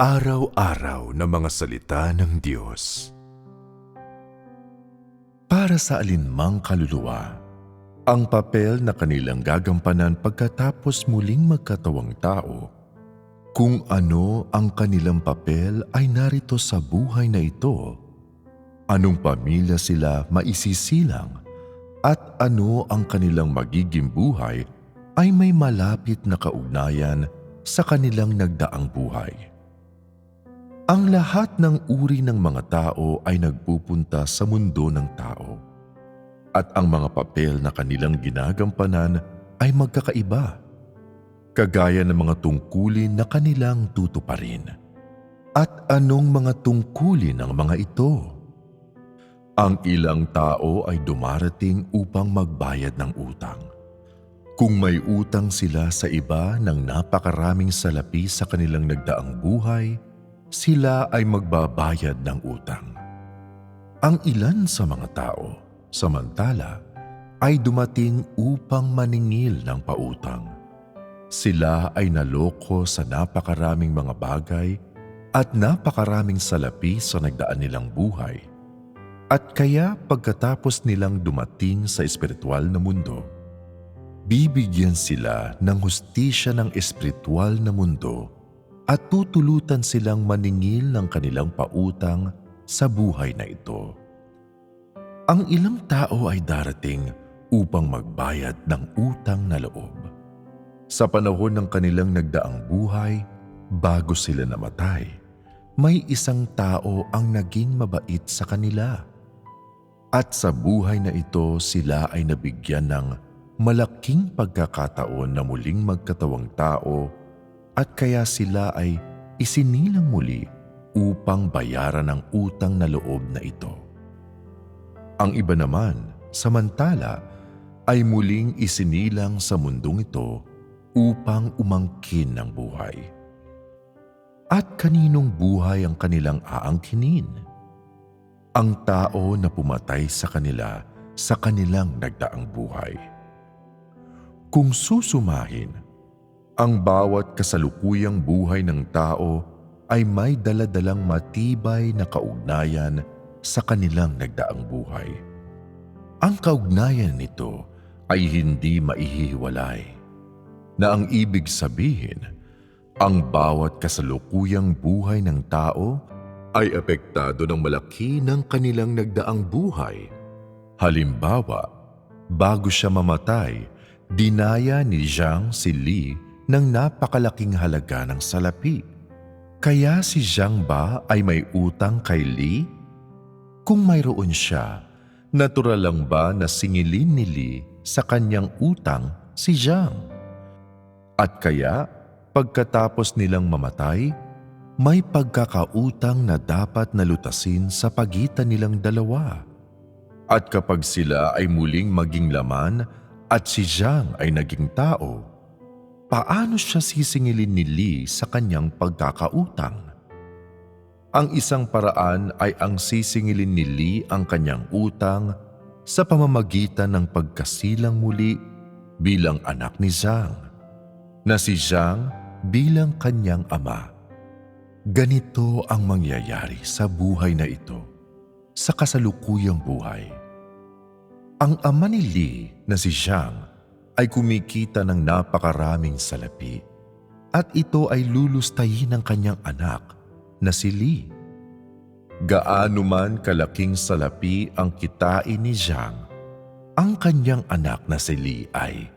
Araw-araw na mga salita ng Diyos. Para sa alinmang kaluluwa, ang papel na kanilang gagampanan pagkatapos muling magkatawang tao, kung ano ang kanilang papel ay narito sa buhay na ito, anong pamilya sila maisisilang at ano ang kanilang magiging buhay ay may malapit na kaugnayan sa kanilang nagdaang buhay. Ang lahat ng uri ng mga tao ay nagpupunta sa mundo ng tao. At ang mga papel na kanilang ginagampanan ay magkakaiba. Kagaya ng mga tungkulin na kanilang tutuparin. At anong mga tungkulin ng mga ito? Ang ilang tao ay dumarating upang magbayad ng utang. Kung may utang sila sa iba ng napakaraming salapi sa kanilang nagdaang buhay, sila ay magbabayad ng utang. Ang ilan sa mga tao, samantala, ay dumating upang maningil ng pautang. Sila ay naloko sa napakaraming mga bagay at napakaraming salapi sa nagdaan nilang buhay. At kaya pagkatapos nilang dumating sa espiritual na mundo, bibigyan sila ng hustisya ng espiritual na mundo at tutulutan silang maningil ng kanilang pautang sa buhay na ito. Ang ilang tao ay darating upang magbayad ng utang na loob. Sa panahon ng kanilang nagdaang buhay, bago sila namatay, may isang tao ang naging mabait sa kanila. At sa buhay na ito sila ay nabigyan ng malaking pagkakataon na muling magkatawang tao at kaya sila ay isinilang muli upang bayaran ang utang na loob na ito. Ang iba naman, samantala, ay muling isinilang sa mundong ito upang umangkin ng buhay. At kaninong buhay ang kanilang aangkinin? Ang tao na pumatay sa kanila sa kanilang nagdaang buhay. Kung susumahin, ang bawat kasalukuyang buhay ng tao ay may daladalang matibay na kaugnayan sa kanilang nagdaang buhay. Ang kaugnayan nito ay hindi maihiwalay na ang ibig sabihin, ang bawat kasalukuyang buhay ng tao ay apektado ng malaki ng kanilang nagdaang buhay. Halimbawa, bago siya mamatay, dinaya ni Zhang si Li ng napakalaking halaga ng salapi. Kaya si Zhang ba ay may utang kay Li? Kung mayroon siya, natural lang ba na singilin ni Li sa kanyang utang si Zhang? At kaya, pagkatapos nilang mamatay, may pagkakautang na dapat nalutasin sa pagitan nilang dalawa. At kapag sila ay muling maging laman at si Zhang ay naging tao, paano siya sisingilin ni Li sa kanyang pagkakautang? Ang isang paraan ay ang sisingilin ni Li ang kanyang utang sa pamamagitan ng pagkasilang muli bilang anak ni Zhang, na si Zhang bilang kanyang ama. Ganito ang mangyayari sa buhay na ito, sa kasalukuyang buhay. Ang ama ni Li na si Zhang ay kumikita ng napakaraming salapi at ito ay lulustayin ng kanyang anak na si Li. Gaano man kalaking salapi ang kitain ni Zhang, ang kanyang anak na si Li ay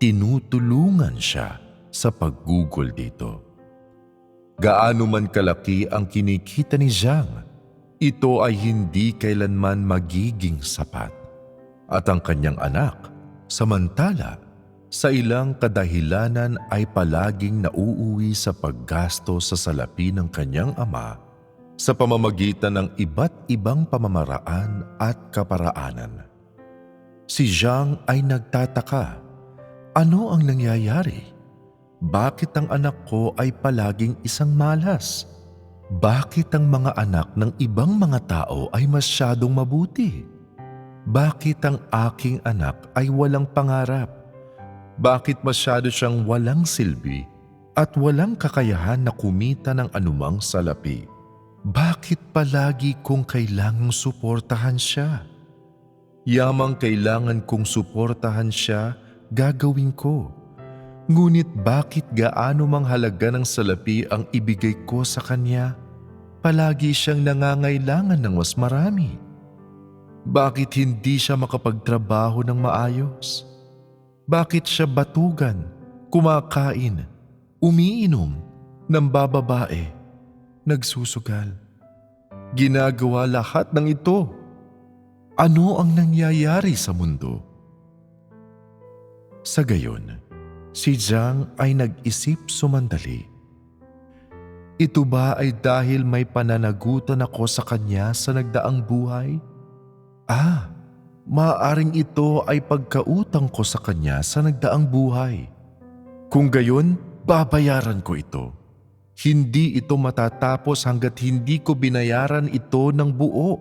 tinutulungan siya sa paggugol dito. Gaano man kalaki ang kinikita ni Zhang, ito ay hindi kailanman magiging sapat. At ang kanyang anak, samantala, sa ilang kadahilanan ay palaging nauuwi sa paggasto sa salapi ng kanyang ama sa pamamagitan ng iba't ibang pamamaraan at kaparaanan. Si Zhang ay nagtataka. Ano ang nangyayari? Bakit ang anak ko ay palaging isang malas? Bakit ang mga anak ng ibang mga tao ay masyadong mabuti? Bakit ang aking anak ay walang pangarap? Bakit masyado siyang walang silbi at walang kakayahan na kumita ng anumang salapi. Bakit palagi kong kailangang suportahan siya? Yamang kailangan kong suportahan siya, gagawin ko. Ngunit bakit gaano mang halaga ng salapi ang ibigay ko sa kanya? Palagi siyang nangangailangan ng mas marami. Bakit hindi siya makapagtrabaho ng maayos? Bakit siya batugan, kumakain, umiinom, nambababae, nagsusugal? Ginagawa lahat ng ito. Ano ang nangyayari sa mundo? Sa gayon, si Zhang ay nag-isip sumandali. Ito ba ay dahil may pananagutan ako sa kanya sa nagdaang buhay? Ah, maaring ito ay pagkautang ko sa kanya sa nagdaang buhay. Kung gayon, babayaran ko ito. Hindi ito matatapos hanggat hindi ko binayaran ito ng buo.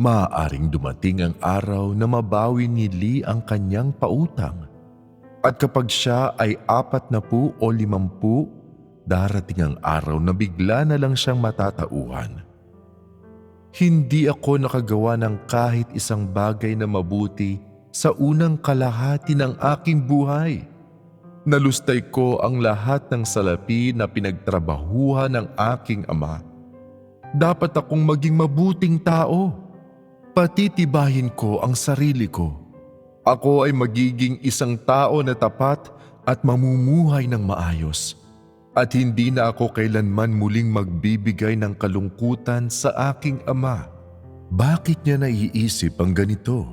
Maaaring dumating ang araw na mabawi ni Lee ang kanyang pautang. At kapag siya ay apat na po o limampu, darating ang araw na bigla na lang siyang matatauhan. Hindi ako nakagawa ng kahit isang bagay na mabuti sa unang kalahati ng aking buhay. Nalustay ko ang lahat ng salapi na pinagtrabahuhan ng aking ama. Dapat akong maging mabuting tao. Patitibahin ko ang sarili ko. Ako ay magiging isang tao na tapat at mamumuhay ng maayos. At hindi na ako kailanman muling magbibigay ng kalungkutan sa aking ama. Bakit niya naiisip ang ganito?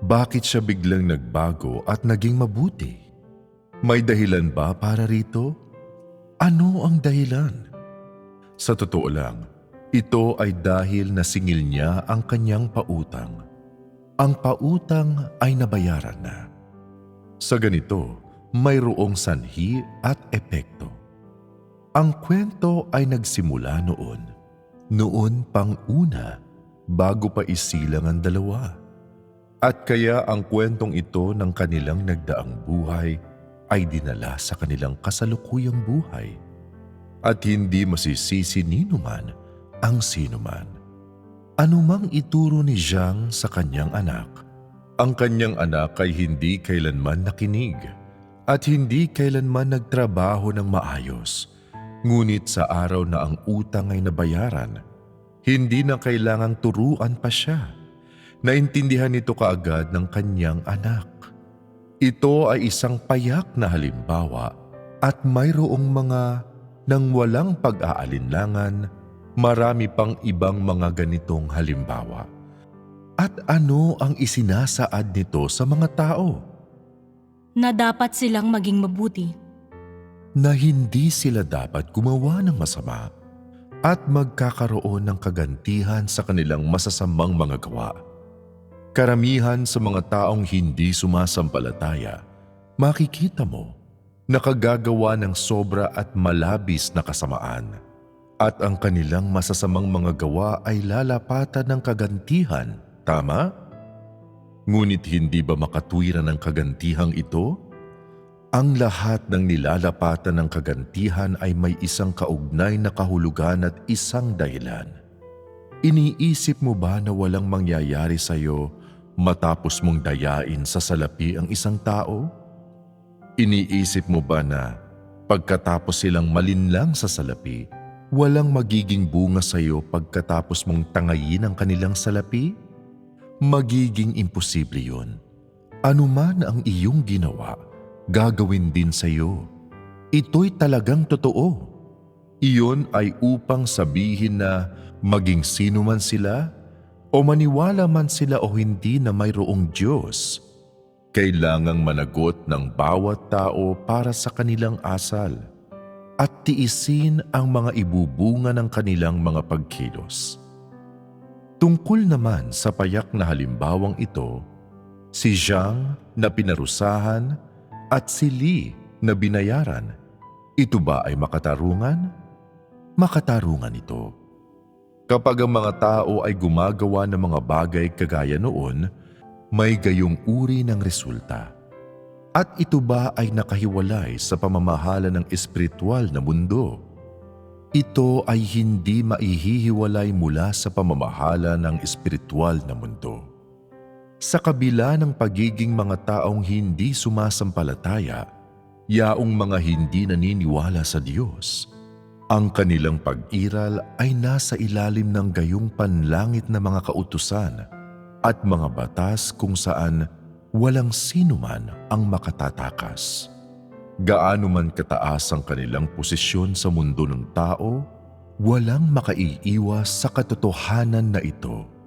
Bakit siya biglang nagbago at naging mabuti? May dahilan ba para rito? Ano ang dahilan? Sa totoo lang, ito ay dahil nasingil niya ang kanyang pautang. Ang pautang ay nabayaran na. Sa ganito, mayroong sanhi at epekto. Ang kwento ay nagsimula noon. Noon pang una, bago pa isilang ang dalawa. At kaya ang kwentong ito ng kanilang nagdaang buhay ay dinala sa kanilang kasalukuyang buhay. At hindi masisisi nino man ang sino man. Anumang ituro ni Zhang sa kanyang anak, ang kanyang anak ay hindi kailanman nakinig at hindi kailanman nagtrabaho ng maayos. Ngunit sa araw na ang utang ay nabayaran, hindi na kailangang turuan pa siya. Naintindihan nito kaagad ng kanyang anak. Ito ay isang payak na halimbawa at mayroong mga nang walang pag-aalinlangan, marami pang ibang mga ganitong halimbawa. At ano ang isinasaad nito sa mga tao? na dapat silang maging mabuti. Na hindi sila dapat gumawa ng masama at magkakaroon ng kagantihan sa kanilang masasamang mga gawa. Karamihan sa mga taong hindi sumasampalataya, makikita mo, nakagagawa ng sobra at malabis na kasamaan. At ang kanilang masasamang mga gawa ay lalapatan ng kagantihan, tama? Ngunit hindi ba makatwiran ng kagantihang ito? Ang lahat ng nilalapatan ng kagantihan ay may isang kaugnay na kahulugan at isang dahilan. Iniisip mo ba na walang mangyayari sa iyo matapos mong dayain sa salapi ang isang tao? Iniisip mo ba na pagkatapos silang malinlang sa salapi, walang magiging bunga sa iyo pagkatapos mong tangayin ang kanilang salapi? Magiging imposible yun. Ano man ang iyong ginawa, gagawin din sa iyo. Ito'y talagang totoo. Iyon ay upang sabihin na maging sino man sila o maniwala man sila o hindi na mayroong Diyos, kailangang managot ng bawat tao para sa kanilang asal at tiisin ang mga ibubunga ng kanilang mga pagkilos. Tungkol naman sa payak na halimbawang ito, si Zhang na pinarusahan at si Li na binayaran, ito ba ay makatarungan? Makatarungan ito. Kapag ang mga tao ay gumagawa ng mga bagay kagaya noon, may gayong uri ng resulta. At ito ba ay nakahiwalay sa pamamahala ng espiritual na mundo? Ito ay hindi maihihiwalay mula sa pamamahala ng espiritual na mundo. Sa kabila ng pagiging mga taong hindi sumasampalataya, yaong mga hindi naniniwala sa Diyos, ang kanilang pag-iral ay nasa ilalim ng gayong panlangit na mga kautusan at mga batas kung saan walang sino man ang makatatakas. Gaano man kataas ang kanilang posisyon sa mundo ng tao, walang makaiiwas sa katotohanan na ito